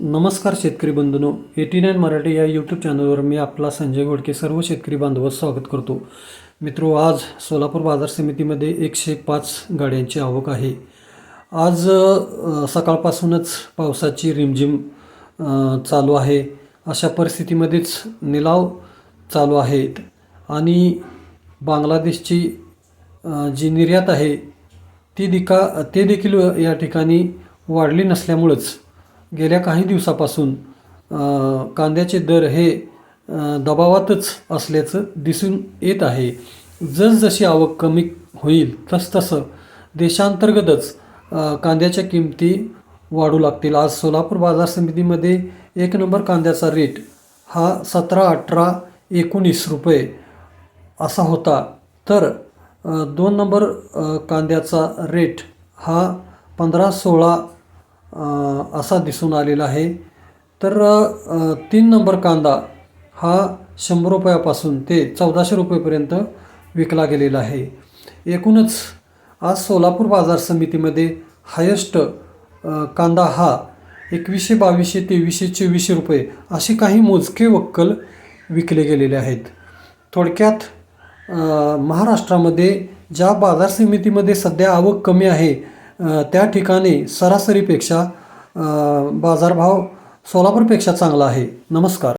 नमस्कार शेतकरी बंधूनो. Eighty nine Marathi या यूट्यूब चॅनलवर मी आपला संजय घोडके सर्व शेतकरी बांधवांचं स्वागत करतो. मित्रो आज सोलापूर बाजार समितीमध्ये एकशे पाच गाड्यांची आवक आहे. आज सकाळपासूनच पावसाची रिमझिम चालू आहे. अशा परिस्थितीमध्येच निलाव चालू आहेत. आणि बांगलादेशची जी निर्यात आहे ती दिका ते देखील या ठिकाणी वाढली नसल्यामुळंच गेल्या काही दिवसापासून कांद्याचे दर हे दबावातच असल्याचं दिसून येत आहे. जसजशी आवक कमी होईल तसतसं देशांतर्गतच कांद्याच्या किमती वाढू लागतील. आज सोलापूर बाजार समितीमध्ये एक नंबर कांद्याचा रेट हा सतरा अठरा एकोणीस रुपये असा होता. तर दोन नंबर कांद्याचा रेट हा पंधरा सोळा असा दिसून आलेला आहे. तर तीन नंबर कांदा हा शंभर रुपयापासून ते चौदाशे रुपयेपर्यंत विकला गेलेला आहे. एकूणच आज सोलापूर बाजार समितीमध्ये हायस्ट कांदा हा एकवीसशे बावीसशे तेवीसशे चोवीसशे रुपये असे काही मोजके वक्कल विकले गेलेले आहेत. थोडक्यात महाराष्ट्रामध्ये ज्या बाजार समितीमध्ये सध्या आवक कमी आहे त्या ठिकाणी सरासरीपेक्षा बाजारभाव सोलापूरपेक्षा चांगला आहे. नमस्कार.